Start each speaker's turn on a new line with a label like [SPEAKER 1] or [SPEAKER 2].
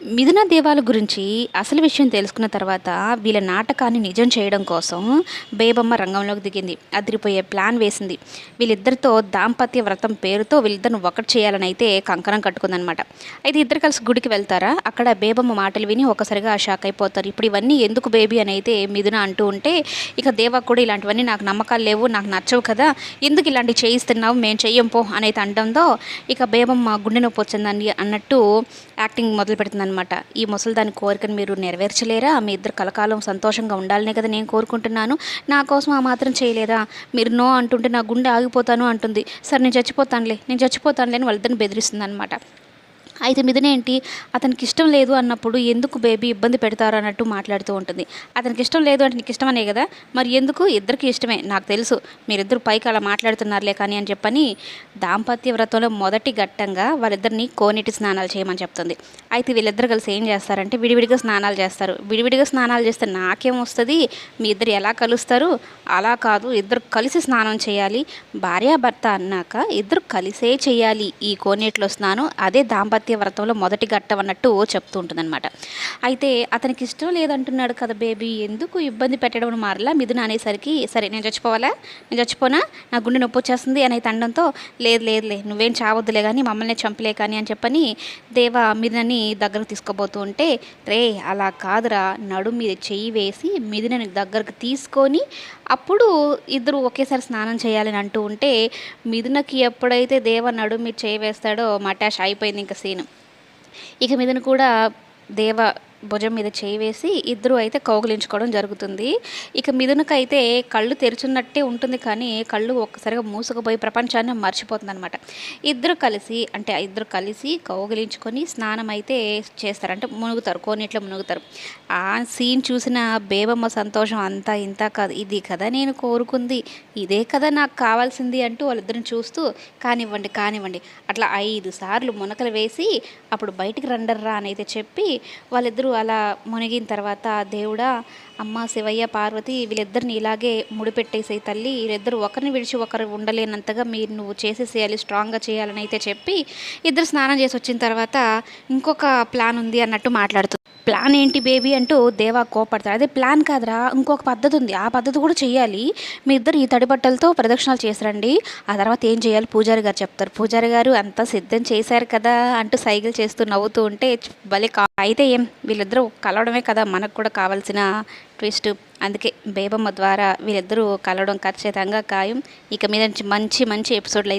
[SPEAKER 1] మిథున దేవాల గురించి అసలు విషయం తెలుసుకున్న తర్వాత వీళ్ళ నాటకాన్ని నిజం చేయడం కోసం బేబమ్మ రంగంలోకి దిగింది. అదిరిపోయే ప్లాన్ వేసింది. వీళ్ళిద్దరితో దాంపత్య వ్రతం పేరుతో వీళ్ళిద్దరిని ఒకటి చేయాలని అయితే కంకణం కట్టుకుందనమాట. అయితే ఇద్దరు కలిసి గుడికి వెళ్తారా? అక్కడ బేబమ్మ మాటలు విని ఒకసారిగా షాక్ అయిపోతారు. ఇప్పుడు ఇవన్నీ ఎందుకు బేబీ అని అయితే మిథున అంటూ ఉంటే ఇక దేవా కూడా ఇలాంటివన్నీ నాకు నమ్మకాలు లేవు నాకు నచ్చవు కదా. ఎందుకు ఇలాంటివి చేయిస్తున్నావు? మేము చెయ్యం పో అని అయితే అనడంతో ఇక బేబమ్మ గుండె నొప్పి వచ్చిందని అన్నట్టు యాక్టింగ్ మొదలు అనమాట ఈ ముసలిదాని కోరికను మీరు నెరవేర్చలేరా? మీ ఇద్దరు కలకాలం సంతోషంగా ఉండాలనే కదా నేను కోరుకుంటున్నాను. నా కోసం ఆ మాత్రం చేయలేరా మీరు నో అంటుంటే నా గుండె ఆగిపోతాను అంటుంది. సరే నేను చచ్చిపోతానులే నేను చచ్చిపోతానులే అని వాళ్ళిద్దరిని బెదిరిస్తుంది అనమాట అయితే మీదనేంటి అతనికి ఇష్టం లేదు అన్నప్పుడు ఎందుకు బేబీ ఇబ్బంది పెడతారు అన్నట్టు మాట్లాడుతూ ఉంటుంది. అతనికి ఇష్టం లేదు అంటే నీకు ఇష్టమనే కదా? మరి ఎందుకు? ఇద్దరికి ఇష్టమే. నాకు తెలుసు. మీరిద్దరు పైకి అలా మాట్లాడుతున్నారులే కానీ అని చెప్పని దాంపత్య వ్రతంలో మొదటి ఘట్టంగా వాళ్ళిద్దరిని కోనేటి స్నానాలు చేయమని చెప్తుంది. అయితే వీళ్ళిద్దరు కలిసి ఏం చేస్తారంటే విడివిడిగా స్నానాలు చేస్తారు. విడివిడిగా స్నానాలు చేస్తే నాకేం వస్తుంది? మీ ఇద్దరు ఎలా కలుస్తారు? అలా కాదు. ఇద్దరు కలిసి స్నానం చేయాలి. భార్యాభర్త అన్నాక ఇద్దరు కలిసే చేయాలి ఈ కోనేటిలో స్నానం. అదే దాంపత్య వ్రతంలో మొదటి ఘట్టం అన్నట్టు చెప్తూ ఉంటుందన్నమాట అయితే అతనికి ఇష్టం లేదంటున్నాడు కదా బేబీ ఎందుకు ఇబ్బంది పెట్టడం మారలా మిథున అనేసరికి సరే నేను చచ్చిపోవాలా? నేను చచ్చిపోనా? నా గుండె నొప్పి వచ్చేస్తుంది అని అయితే అనడంతో లేదు లేదులే నువ్వేం చావద్దులే కానీ మమ్మల్ని చంపలే కానీ అని చెప్పని దేవ మిథునని దగ్గరకు తీసుకోబోతూ ఉంటే రే అలా కాదురా నడు మీద చెయ్యి వేసి మిథునని దగ్గరకు తీసుకొని అప్పుడు ఇద్దరు ఒకేసారి స్నానం చేయాలని అంటూ ఉంటే మిథునకి ఎప్పుడైతే దేవ నడు మీద చేయి వేస్తాడో మటాష్ అయిపోయింది ఇంకా సీన్. ఇక మీదన కూడా దేవ భుజం మీద చేయి వేసి ఇద్దరు అయితే కౌగిలించుకోవడం జరుగుతుంది. ఇక మిథునకైతే కళ్ళు తెరుచున్నట్టే ఉంటుంది కానీ కళ్ళు ఒక్కసారిగా మూసుకుపోయి ప్రపంచాన్ని మర్చిపోతుంది అనమాట ఇద్దరు కలిసి అంటే ఇద్దరు కలిసి కౌగిలించుకొని స్నానం అయితే చేస్తారు. అంటే మునుగుతారు కోనేట్లో మునుగుతారు. ఆ సీన్ చూసిన బేబమ్మ సంతోషం అంతా ఇంత కాదు ఇది కదా నేను కోరుకుంది ఇదే కదా నాకు కావాల్సింది అంటూ వాళ్ళిద్దరిని చూస్తూ కానివ్వండి కానివ్వండి అట్లా ఐదు సార్లు మునకలు వేసి అప్పుడు బయటికి రండర్రా అని అయితే చెప్పి వాళ్ళిద్దరూ అలా మునిగిన తర్వాత దేవుడా అమ్మ శివయ్య పార్వతి వీళ్ళిద్దరిని ఇలాగే ముడిపెట్టేసే తల్లి. వీళ్ళిద్దరు ఒకరిని విడిచి ఒకరు ఉండలేనంతగా మీరు నువ్వు చేసేసేయాలి స్ట్రాంగ్గా చేయాలని అయితే చెప్పి ఇద్దరు స్నానం చేసి వచ్చిన తర్వాత ఇంకొక ప్లాన్ ఉంది అన్నట్టు మాట్లాడుతుంది ప్లాన్ ఏంటి బేబీ అంటూ దేవా కోపడతాడు. అదే ప్లాన్ కాదురా ఇంకొక పద్ధతి ఉంది. ఆ పద్ధతి కూడా చేయాలి మీ ఇద్దరు ఈ తడి బట్టలతో ప్రదక్షిణాలు చేసిరండి. ఆ తర్వాత ఏం చేయాలి? పూజారి గారు చెప్తారు. పూజారి గారు అంతా సిద్ధం చేశారు కదా అంటూ సైకిల్ చేస్తూ నవ్వుతూ ఉంటే భలే కా అయితే ఏం వీళ్ళిద్దరూ కలవడమే కదా మనకు కూడా కావాల్సిన ట్విస్ట్. అందుకే బేబమ్మ ద్వారా వీళ్ళిద్దరూ కలవడం ఖచ్చితంగా ఖాయం. ఇక మీద నుంచి మంచి మంచి ఎపిసోడ్లు అయితే